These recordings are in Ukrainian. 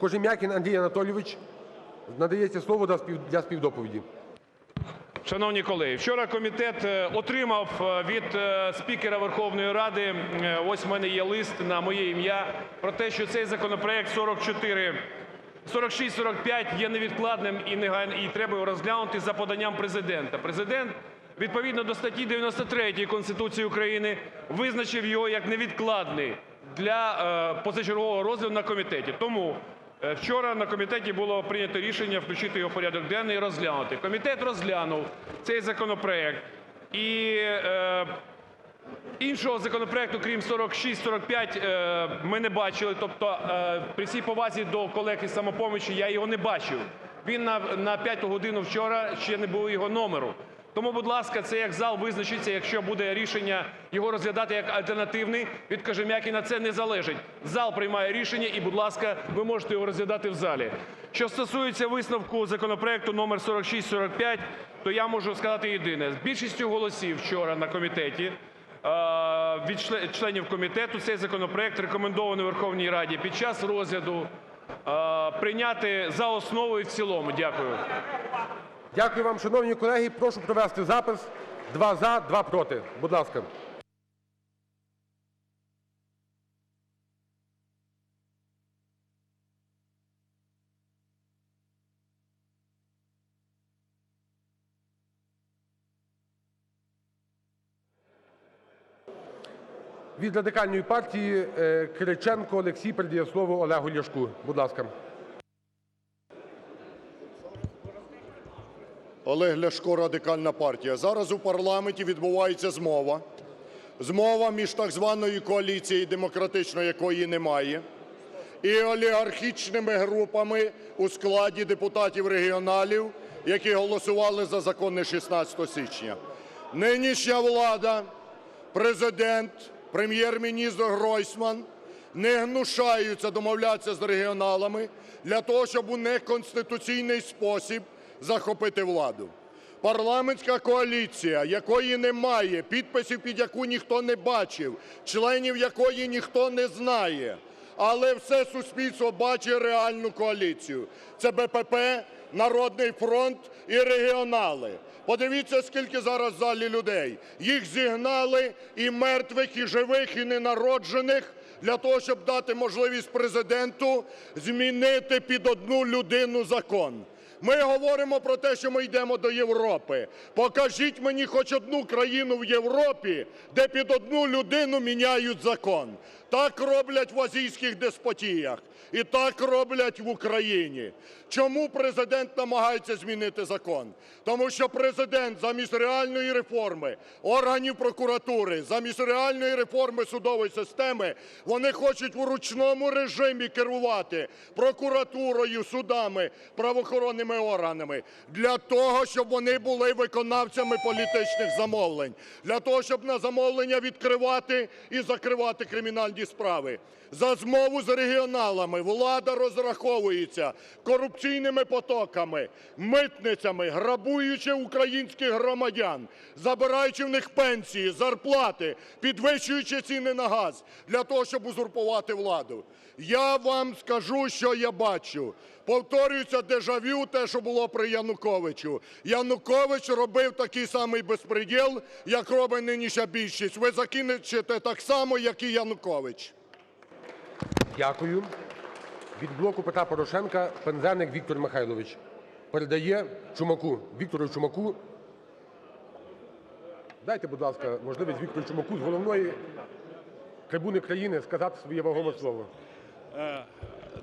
Кожем'якін Андрій Анатолійович. Надається слово для спів- для співдоповіді. Шановні колеги, вчора комітет е, отримав е, від е, спікера Верховної Ради, ось в мене є лист на моє ім'я, про те, що цей законопроект 44, 46-45 є невідкладним і негайно, і треба його розглянути за поданням Президента. Президент відповідно до статті 93 Конституції України визначив його як невідкладний для позачергового розгляду на комітеті. Тому Вчора на комітеті було прийнято рішення включити його в порядок денний і розглянути. Комітет розглянув цей законопроект і е, іншого законопроекту, крім 46-45, е, ми не бачили. Тобто, е, при всій повазі до колег із самопомочі, я його не бачив. Він на, 5 годину вчора ще не було його номеру. Тому, будь ласка, це як зал визначиться, якщо буде рішення його розглядати як альтернативний від Кожем'якіна, це не залежить. Зал приймає рішення і, будь ласка, ви можете його розглядати в залі. Що стосується висновку законопроекту номер 4645, то я можу сказати єдине. З більшістю голосів вчора на комітеті від членів комітету цей законопроект рекомендований Верховній Раді під час розгляду прийняти за основу і в цілому. Дякую. Дякую вам, шановні колеги. Прошу провести запис. Два за, два проти. Будь ласка. Від Радикальної партії е, Кириченко Олексій передає слово Олегу Ляшку. Будь ласка. Олег Ляшко, Радикальна партія. Зараз у парламенті відбувається змова. Змова між так званою коаліцією, демократичної якої немає, і олігархічними групами у складі депутатів-регіоналів, які голосували за закони 16 січня. Нинішня влада, Президент, Прем'єр-міністр Гройсман не гнушаються домовлятися з регіоналами для того, щоб у неконституційний спосіб захопити владу. Парламентська коаліція, якої немає, підписів під яку ніхто не бачив, членів якої ніхто не знає, але все суспільство бачить реальну коаліцію. Це БПП, Народний фронт і регіонали. Подивіться, скільки зараз в залі людей. Їх зігнали і мертвих, і живих, і ненароджених для того, щоб дати можливість президенту змінити під одну людину закон. Ми говоримо про те, що ми йдемо до Європи. Покажіть мені хоч одну країну в Європі, де під одну людину міняють закон. Так роблять в азійських деспотіях. І так роблять в Україні. Чому Президент намагається змінити закон? Тому що Президент замість реальної реформи органів прокуратури, замість реальної реформи судової системи, вони хочуть в ручному режимі керувати прокуратурою, судами, правоохоронними органами для того, щоб вони були виконавцями політичних замовлень, для того, щоб на замовлення відкривати і закривати кримінальні справи. За змову з регіоналами влада розраховується корупційними потоками, митницями, грабуючи українських громадян, забираючи в них пенсії, зарплати, підвищуючи ціни на газ для того, щоб узурпувати владу. Я вам скажу, що я бачу. Повторюється дежавю, те, що було при Януковичу. Янукович робив такий самий безпреділ, як робить нинішня більшість. Ви закінчите так само, як і Янукович. Дякую. Від блоку Петра Порошенка Пинзеник Віктор Михайлович передає Чумаку. Віктору Чумаку. Дайте, будь ласка, можливість Віктору Чумаку з головної трибуни країни сказати своє вагоме слово.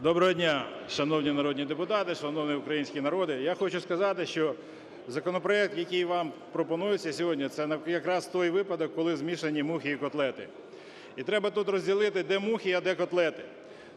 Доброго дня, шановні народні депутати, шановний український народи. Я хочу сказати, що законопроект, який вам пропонується сьогодні, це якраз той випадок, коли змішані мухи і котлети. І треба тут розділити, де мухи, а де котлети.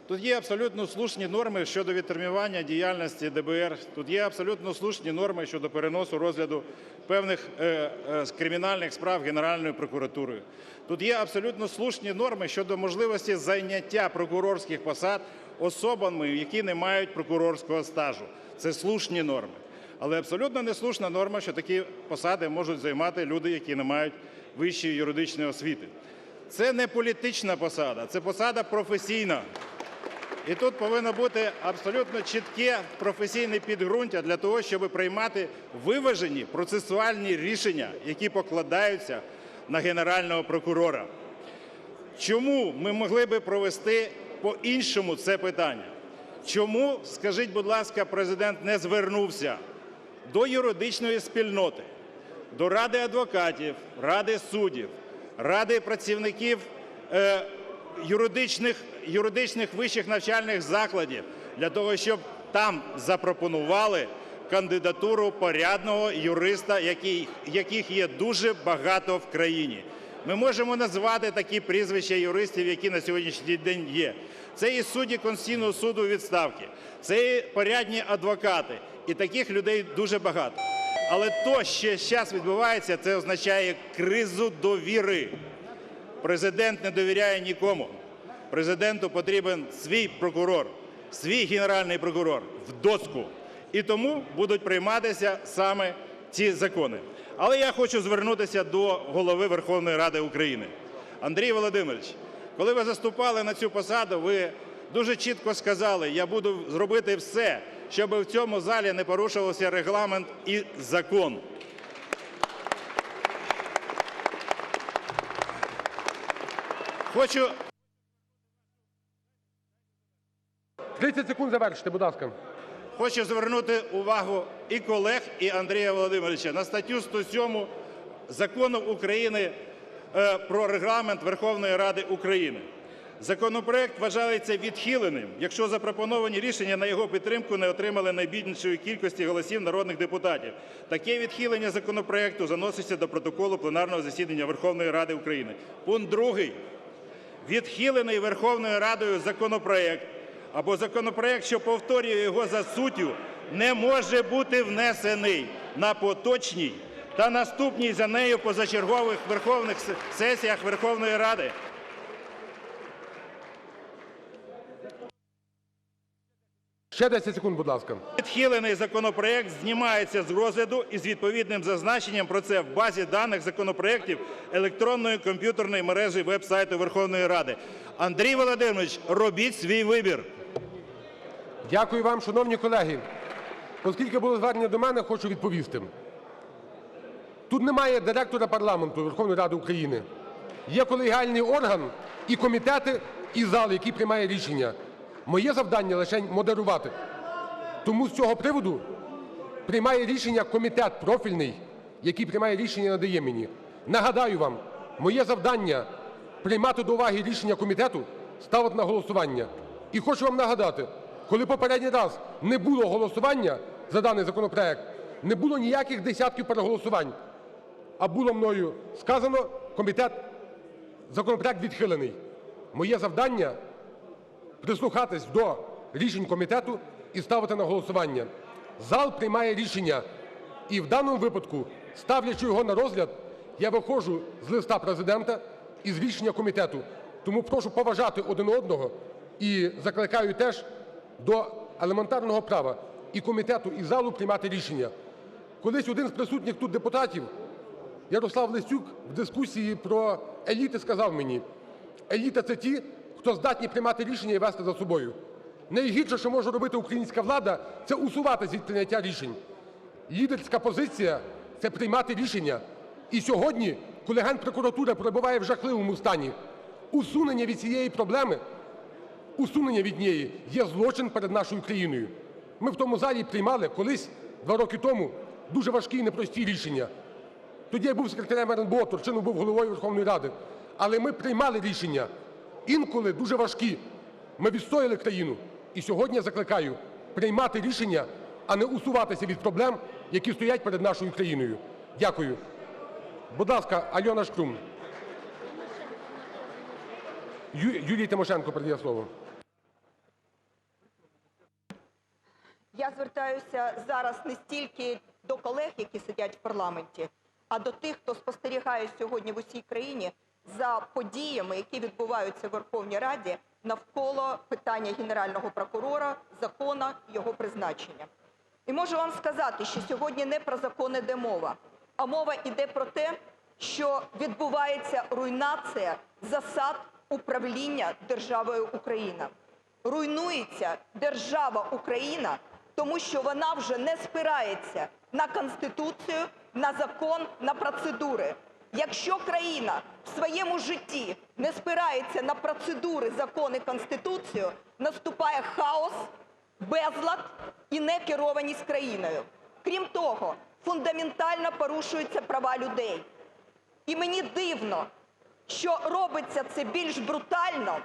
Тут є абсолютно слушні норми щодо відтермінування діяльності ДБР. Тут є абсолютно слушні норми щодо переносу розгляду певних е, е, кримінальних справ Генеральною прокуратурою. Тут є абсолютно слушні норми щодо можливості зайняття прокурорських посад особами, які не мають прокурорського стажу. Це слушні норми. Але абсолютно неслушна норма, що такі посади можуть займати люди, які не мають вищої юридичної освіти. Це не політична посада, це посада професійна. І тут повинно бути абсолютно чітке професійне підґрунтя для того, щоб приймати виважені процесуальні рішення, які покладаються на Генерального прокурора. Чому ми могли би провести по-іншому це питання? Чому, скажіть, будь ласка, президент не звернувся до юридичної спільноти, до Ради адвокатів, Ради суддів, Ради працівників е, юридичних, юридичних вищих навчальних закладів для того, щоб там запропонували кандидатуру порядного юриста, який, яких є дуже багато в країні. Ми можемо назвати такі прізвища юристів, які на сьогоднішній день є. Це і судді Конституційного суду у відставки, це і порядні адвокати. І таких людей дуже багато. Але то, що зараз відбувається, це означає кризу довіри. Президент не довіряє нікому. Президенту потрібен свій прокурор, свій генеральний прокурор в доску. І тому будуть прийматися саме ці закони. Але я хочу звернутися до голови Верховної Ради України. Андрій Володимирович, коли ви заступали на цю посаду, ви дуже чітко сказали, я буду зробити все, щоб в цьому залі не порушувався регламент і закон. Хочу 30 секунд завершити, будь ласка. Хочу звернути увагу і колег, і Андрія Володимировича на статтю 107 Закону України про Регламент Верховної Ради України. Законопроект вважається відхиленим, якщо запропоновані рішення на його підтримку не отримали найбільшої кількості голосів народних депутатів. Таке відхилення законопроекту заноситься до протоколу пленарного засідання Верховної Ради України. Пункт другий. Відхилений Верховною Радою законопроект або законопроект, що повторює його за суттю, не може бути внесений на поточній та наступній за нею позачергових верховних сесіях Верховної Ради. Ще 10 секунд, будь ласка. Відхилений законопроект знімається з розгляду із відповідним зазначенням про це в базі даних законопроєктів електронної комп'ютерної мережі веб-сайту Верховної Ради. Андрій Володимирович, робіть свій вибір. Дякую вам, шановні колеги. Оскільки було звернення до мене, хочу відповісти. Тут немає директора парламенту Верховної Ради України. Є колегіальний орган і комітети, і зал, який приймає рішення. Моє завдання лише модерувати. Тому з цього приводу приймає рішення комітет профільний, який приймає рішення, надає мені. Нагадаю вам, моє завдання приймати до уваги рішення комітету, ставити на голосування. І хочу вам нагадати, коли попередній раз не було голосування за даний законопроект, не було ніяких десятків переголосувань, а було мною сказано, комітет, законопроект відхилений. Моє завдання прислухатись до рішень комітету і ставити на голосування. Зал приймає рішення. І в даному випадку, ставлячи його на розгляд, я виходжу з листа Президента і з рішення комітету. Тому прошу поважати один одного і закликаю теж до елементарного права і комітету, і залу приймати рішення. Колись один з присутніх тут депутатів, Ярослав Лесюк, в дискусії про еліти сказав мені: еліта – це ті, хто здатні приймати рішення і вести за собою. Найгірше, що може робити українська влада, це усуватись від прийняття рішень. Лідерська позиція – це приймати рішення. І сьогодні, коли Генпрокуратура перебуває в жахливому стані, усунення від цієї проблеми, усунення від неї є злочин перед нашою країною. Ми в тому залі приймали колись, два роки тому, дуже важкі і непрості рішення. Тоді я був секретарем РНБО, Турчинов був головою Верховної Ради. Але ми приймали рішення, інколи дуже важкі. Ми відстояли країну. І сьогодні я закликаю приймати рішення, а не усуватися від проблем, які стоять перед нашою країною. Дякую. Будь ласка, Альона Шкрум. Юрій Тимошенко передає слово. Я звертаюся зараз не стільки до колег, які сидять в парламенті, а до тих, хто спостерігає сьогодні в усій країні за подіями, які відбуваються в Верховній Раді навколо питання Генерального прокурора, закона, його призначення. І можу вам сказати, що сьогодні не про закон іде мова, а мова йде про те, що відбувається руйнація засад управління державою Україна. руйнується держава Україна, тому що вона вже не спирається на Конституцію, на закон, на процедури. Якщо країна в своєму житті не спирається на процедури, закони, Конституцію, наступає хаос, безлад і некерованість країною. Крім того, фундаментально порушуються права людей. І мені дивно, що робиться це більш брутально,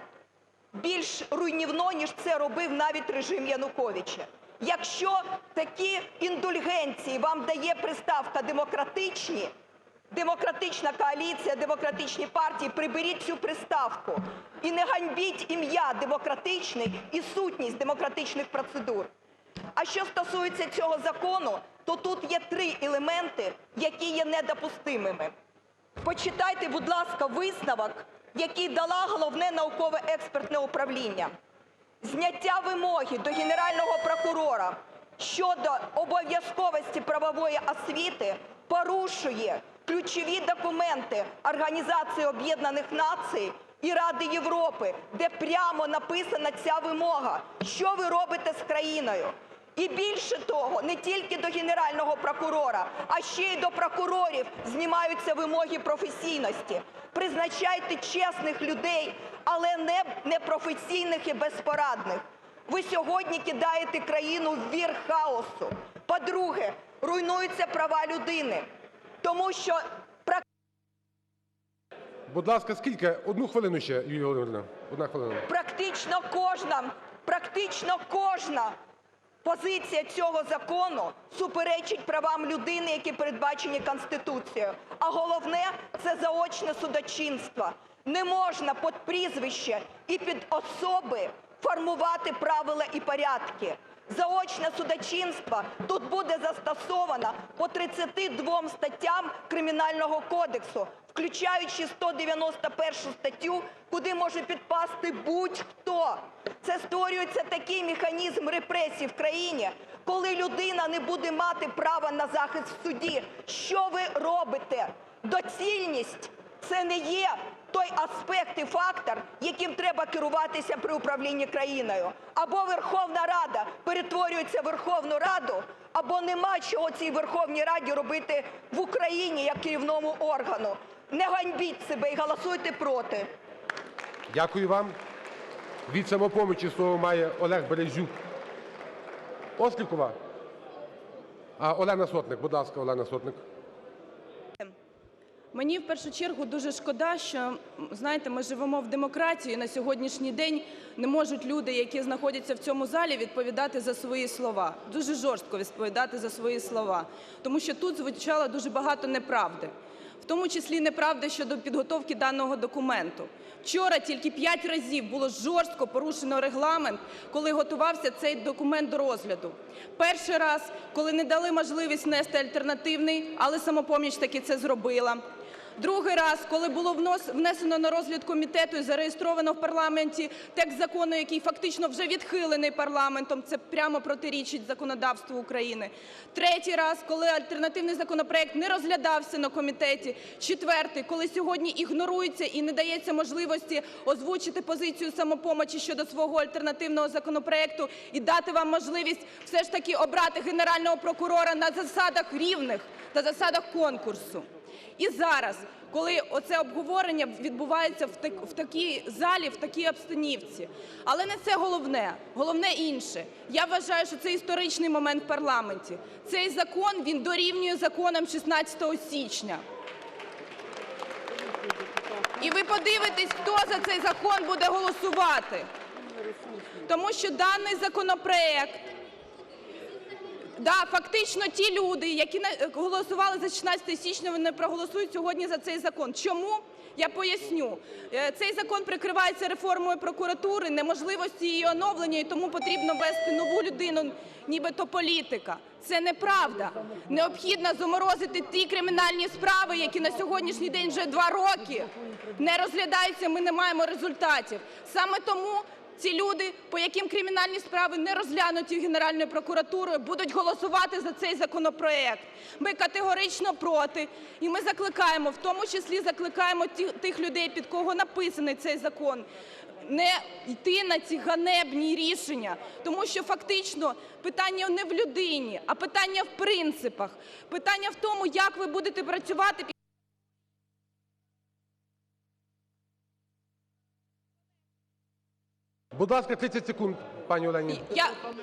більш руйнівно, ніж це робив навіть режим Януковича. Якщо такі індульгенції вам дає приставка демократичні, демократична коаліція, демократичні партії, приберіть цю приставку і не ганьбіть ім'я демократичний і сутність демократичних процедур. А що стосується цього закону, то тут є три елементи, які є недопустимими. Почитайте, будь ласка, висновок, який дала головне науково-експертне управління. Зняття вимоги до Генерального прокурора щодо обов'язковості правової освіти порушує ключові документи Організації Об'єднаних Націй і Ради Європи, де прямо написана ця вимога. Що ви робите з країною? І більше того, не тільки до Генерального прокурора, а ще й до прокурорів знімаються вимоги професійності. Призначайте чесних людей, але не непрофесійних і безпорадних. Ви сьогодні кидаєте країну в вір хаосу. По-друге, руйнуються права людини, тому що Будь ласка, скільки? Одну хвилину ще, Юлія Володимирівна. Одна хвилина. практично кожна, практично кожна позиція цього закону суперечить правам людини, які передбачені Конституцією. А головне це заочне судочинство. Не можна під прізвище і під особи формувати правила і порядки. Заочне судочинство тут буде застосовано по 32 статтям Кримінального кодексу, включаючи 191 статтю, куди може підпасти будь-хто. Це створюється такий механізм репресій в країні, коли людина не буде мати права на захист в суді. Що ви робите? Доцільність це не є той аспект і фактор, яким треба керуватися при управлінні країною. Або Верховна Рада перетворюється в Верховну Раду, або нема чого цій Верховній Раді робити в Україні як керівному органу. Не ганьбіть себе і голосуйте проти. Дякую вам. Від самопомочі слово має Олег Березюк. Острікова. А, Олена Сотник, будь ласка, Олена Сотник. Мені в першу чергу дуже шкода, що знаєте, ми живемо в демократії. і На сьогоднішній день не можуть люди, які знаходяться в цьому залі, відповідати за свої слова. Дуже жорстко відповідати за свої слова, тому що тут звучало дуже багато неправди, в тому числі неправда щодо підготовки даного документу. Вчора тільки п'ять разів було жорстко порушено регламент, коли готувався цей документ до розгляду. Перший раз, коли не дали можливість внести альтернативний, але самопоміч таки це зробила. Другий раз, коли було внесено на розгляд комітету і зареєстровано в парламенті текст закону, який фактично вже відхилений парламентом, це прямо протирічить законодавству України. Третій раз, коли альтернативний законопроект не розглядався на комітеті. Четвертий, коли сьогодні ігнорується і не дається можливості озвучити позицію самопомочі щодо свого альтернативного законопроекту і дати вам можливість все ж таки обрати Генерального прокурора на засадах рівних та засадах конкурсу. І зараз, коли оце обговорення відбувається в, так, в такій залі, в такій обстанівці. Але не це головне. Головне інше. Я вважаю, що це історичний момент в парламенті. Цей закон, він дорівнює законам 16 січня. І ви подивитесь, хто за цей закон буде голосувати. Тому що даний законопроект Да, фактично ті люди, які на- голосували за 16 січня, вони проголосують сьогодні за цей закон. Чому? Я поясню. Е, Цей закон прикривається реформою прокуратури, неможливості її оновлення, і тому потрібно ввести нову людину, нібито політика. Це неправда. Необхідно заморозити ті кримінальні справи, які на сьогоднішній день вже два роки не розглядаються, ми не маємо результатів. Саме тому ці люди, по яким кримінальні справи не розглянуті Генеральною прокуратурою, будуть голосувати за цей законопроект. Ми категорично проти, і ми закликаємо, в тому числі закликаємо тих людей, під кого написаний цей закон, не йти на ці ганебні рішення, тому що фактично питання не в людині, а питання в принципах, питання в тому, як ви будете працювати. Будь ласка, 30 секунд, пані Олені.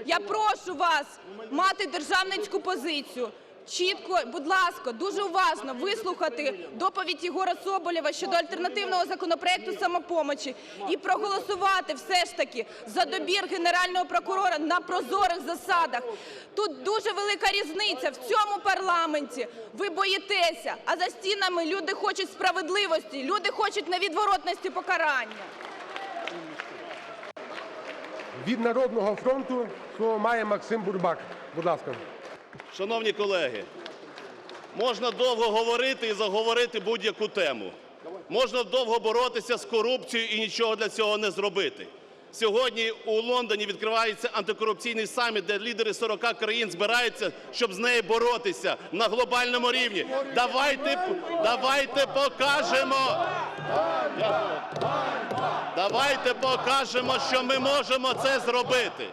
Я, прошу вас мати державницьку позицію. Чітко, будь ласка, дуже уважно вислухати доповідь Єгора Соболєва щодо альтернативного законопроекту самопомочі і проголосувати все ж таки за добір Генерального прокурора на прозорих засадах. Тут дуже велика різниця. В цьому парламенті ви боїтеся, а за стінами люди хочуть справедливості, люди хочуть невідворотності покарання. Від Народного фронту слово має Максим Бурбак. Будь ласка. Шановні колеги, можна довго говорити і заговорити будь-яку тему. Можна довго боротися з корупцією і нічого для цього не зробити. Сьогодні у Лондоні відкривається антикорупційний саміт, де лідери 40 країн збираються, щоб з нею боротися на глобальному рівні. Давайте, давайте покажемо. Давайте покажемо, що ми можемо це зробити.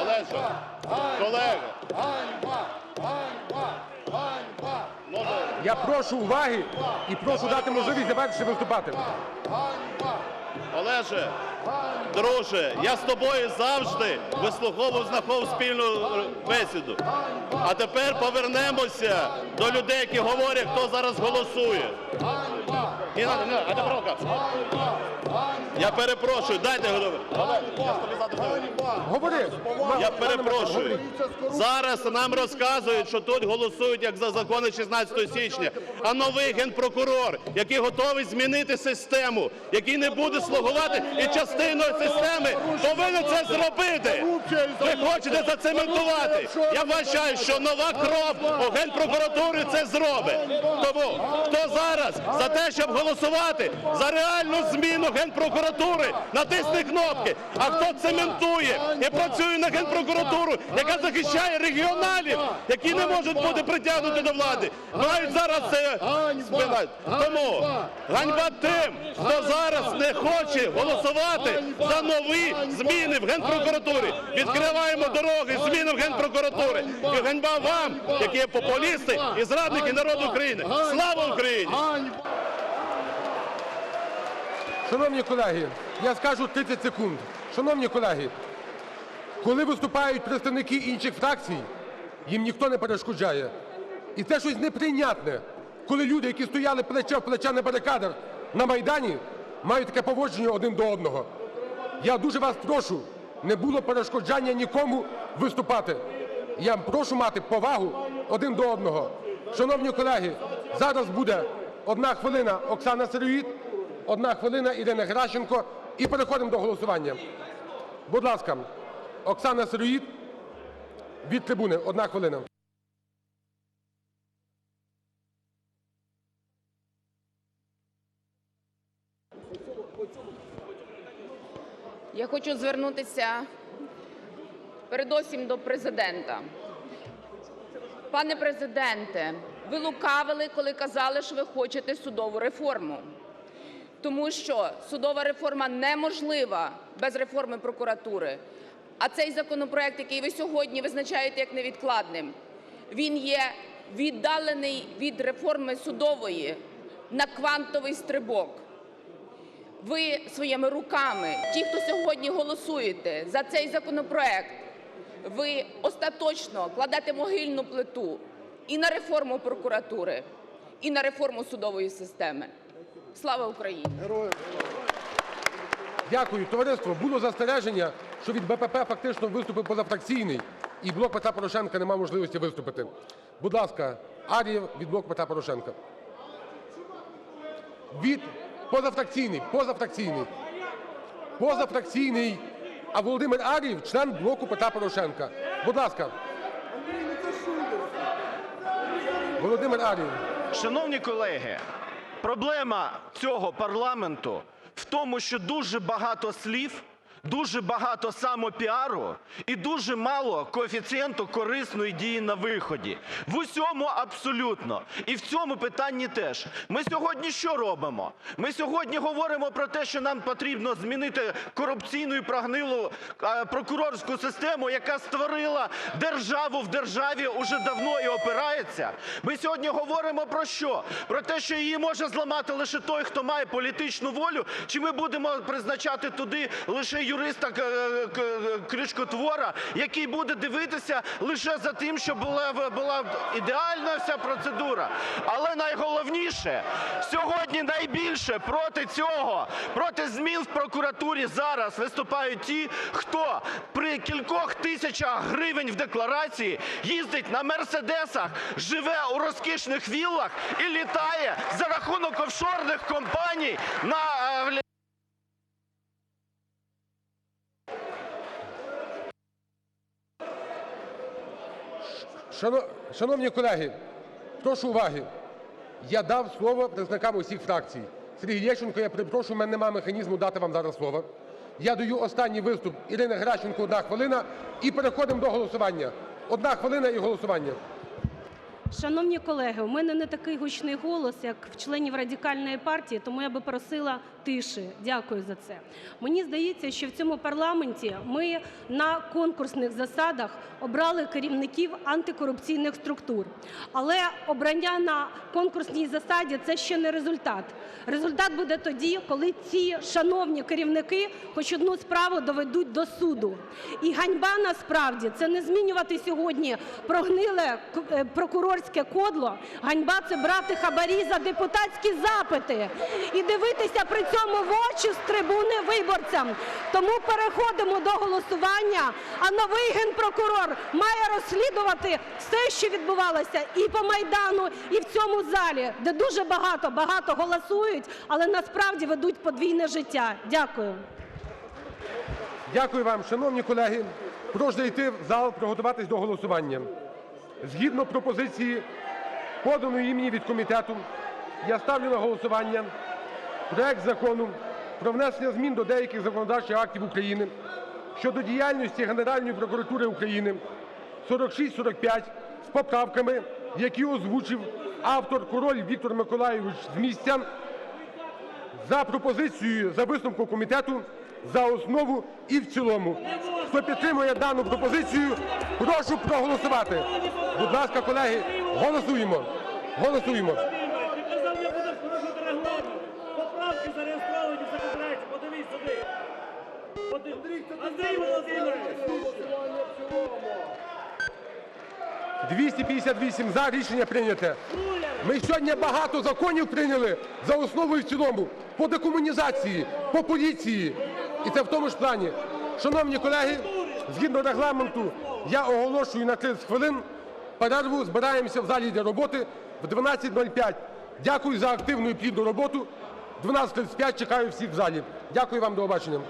Олежа, колега. Я прошу уваги і прошу дати можливість завершити виступати. Олеже, друже, я з тобою завжди вислуховував, знаходив спільну бесіду. А тепер повернемося до людей, які говорять, хто зараз голосує. Надо, не надо, а тепер рука. Я перепрошую, дайте говорити. Я. Говори. Перепрошую. Зараз нам розказують, що тут голосують як за закони 16 січня. А новий генпрокурор, який готовий змінити систему, який не буде слугувати і частиною системи, повинен це зробити. Ви хочете зацементувати. Я вважаю, що нова кров у генпрокуратурі це зробить. Тому хто зараз за те, щоб голосувати за реальну зміну генпрокуратури, натисне кнопки. А хто цементує і працює на генпрокуратуру, яка захищає регіоналів, які не можуть бути притягнуті до влади, мають зараз це спинати. Тому ганьба тим, хто зараз не хоче голосувати за нові зміни в генпрокуратурі. Відкриваємо дороги змінам генпрокуратури. І ганьба вам, які є популісти і зрадники народу України. Слава Україні! Шановні колеги, я скажу 30 секунд. Шановні колеги, коли виступають представники інших фракцій, їм ніхто не перешкоджає. І це щось неприйнятне, коли люди, які стояли плече в плече на барикадах на Майдані, мають таке поводження один до одного. Я дуже вас прошу, не було перешкоджання нікому виступати. Я прошу мати повагу один до одного. Шановні колеги, зараз буде одна хвилина Оксана Сироїд, одна хвилина Ірина Геращенко і переходимо до голосування. Будь ласка, Оксана Сироїд від трибуни, одна хвилина. Я хочу звернутися передусім до президента. Пане президенте, ви лукавили, коли казали, що ви хочете судову реформу. Тому що судова реформа неможлива без реформи прокуратури. А цей законопроект, який ви сьогодні визначаєте як невідкладним, він є віддалений від реформи судової на квантовий стрибок. Ви своїми руками, ті, хто сьогодні голосуєте за цей законопроект, ви остаточно кладете могильну плиту і на реформу прокуратури, і на реформу судової системи. Слава Україні! Дякую, товариство. Було застереження, що від БПП фактично виступив позафракційний, і блок Петра Порошенка не мав можливості виступити. Будь ласка, Ар'єв від блоку Петра Порошенка. Від позафракційний, позафракційний. Позафракційний. А Володимир Ар'єв член блоку Петра Порошенка. Будь ласка. Володимир Ар'єв. Шановні колеги, проблема цього парламенту в тому, що дуже багато слів, дуже багато самопіару і дуже мало коефіцієнту корисної дії на виході. В усьому абсолютно. І в цьому питанні теж. Ми сьогодні що робимо? Ми сьогодні говоримо про те, що нам потрібно змінити корупційну і прогнилу е, прокурорську систему, яка створила державу в державі уже давно і опирається. Ми сьогодні говоримо про що? Про те, що її може зламати лише той, хто має політичну волю, чи ми будемо призначати туди лише юриста е, к- крючкотвора, який буде дивитися лише за тим, щоб була, ідеальна вся процедура. Але найголовніше, сьогодні найбільше проти цього, проти змін в прокуратурі зараз виступають ті, хто при кількох тисячах гривень в декларації їздить на мерседесах, живе у розкішних віллах і літає за рахунок офшорних компаній на Шановні колеги, прошу уваги. Я дав слово представникам усіх фракцій. Сергій Лещенко, я перепрошую, у мене немає механізму дати вам зараз слово. Я даю останній виступ Ірини Геращенко, одна хвилина, і переходимо до голосування. Одна хвилина і голосування. Шановні колеги, у мене не такий гучний голос, як в членів Радикальної партії, тому я би просила тиші. Дякую за це. Мені здається, що в цьому парламенті ми на конкурсних засадах обрали керівників антикорупційних структур. Але обрання на конкурсній засаді – це ще не результат. Результат буде тоді, коли ці шановні керівники хоч одну справу доведуть до суду. І ганьба насправді це не змінювати сьогодні прогниле е, прокурорське кодло. Ганьба це брати хабарі за депутатські запити і дивитися при цьому в очі з трибуни виборцям. Тому переходимо до голосування. А новий генпрокурор має розслідувати все, що відбувалося і по майдану, і в цьому залі, де дуже багато багато голосують, але насправді ведуть подвійне життя. Дякую. Дякую вам, шановні колеги. Прошу зайти в зал, приготуватись до голосування. Згідно пропозиції, поданої імені від комітету, я ставлю на голосування проект Закону про внесення змін до деяких законодавчих актів України щодо діяльності Генеральної прокуратури України 4645 з поправками, які озвучив автор Король Віктор Миколайович з місця за пропозицією, за висновком комітету за основу і в цілому. Хто підтримує дану пропозицію, прошу проголосувати. Будь ласка, колеги, голосуємо. Голосуємо. Андрій Володимирович. 258 за рішення прийняте. Ми сьогодні багато законів прийняли за основу і в цілому по декомунізації, по поліції. І це в тому ж плані. Шановні колеги, згідно регламенту, я оголошую на 30 хвилин перерву. Збираємося в залі для роботи в 12.05. Дякую за активну і плідну роботу. 12.35 чекаю всіх в залі. Дякую вам. До побачення.